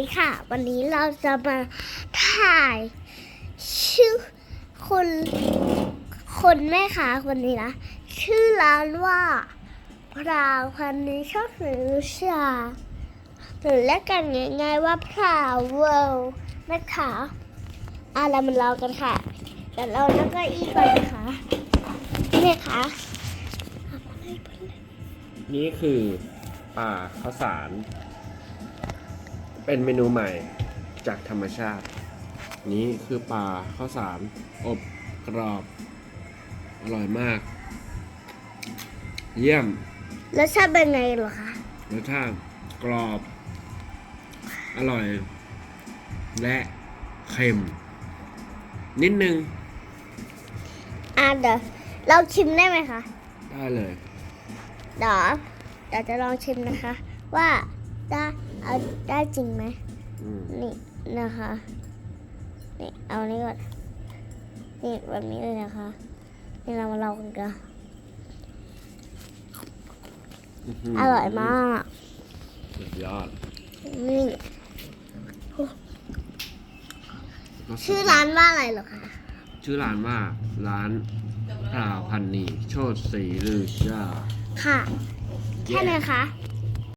ดีค่ะ วันนี้เราจะมาถ่าย ชื่อคนคนแม่ค้าคนนี้นะ ชื่อร้านว่าพราวพันนี้ชอบซื้อชาหรือเรียกกันง่ายๆว่าพราวเวลนะคะอะเรามันรอกันค่ะเดี๋ยวเราแล้วก็อีกก่อนนะคะนี่ค่ะนี่คือป่าข้าวสาร เป็นเมนูใหม่จากธรรมชาติ นี่คือปลาข้าวสารอบกรอบ อร่อยมาก เยี่ยมแล้วชาติเป็นไงเหรอคะรสชาติกรอบ อร่อย และเค็ม นิดนึง อะเดี๋ยวเราชิมได้ไหมคะ ได้เลย เดี๋ยวเดี๋ยวจะลองชิมนะคะ ว่า ได้เอาได้จริงไหมอืมนี่นะคะนี่เอานี่ก่อนนี่แบบนี้เลยนะคะ นี่เรามาลองกันกันมอร่อยมากสุดยอดนี่ก็สุดชื่อร้านว่าอะไรเหรอคะชื่อร้านว่าร้านพราวพันนีโชดศรีลือชาค่ะ แค่นี้คะ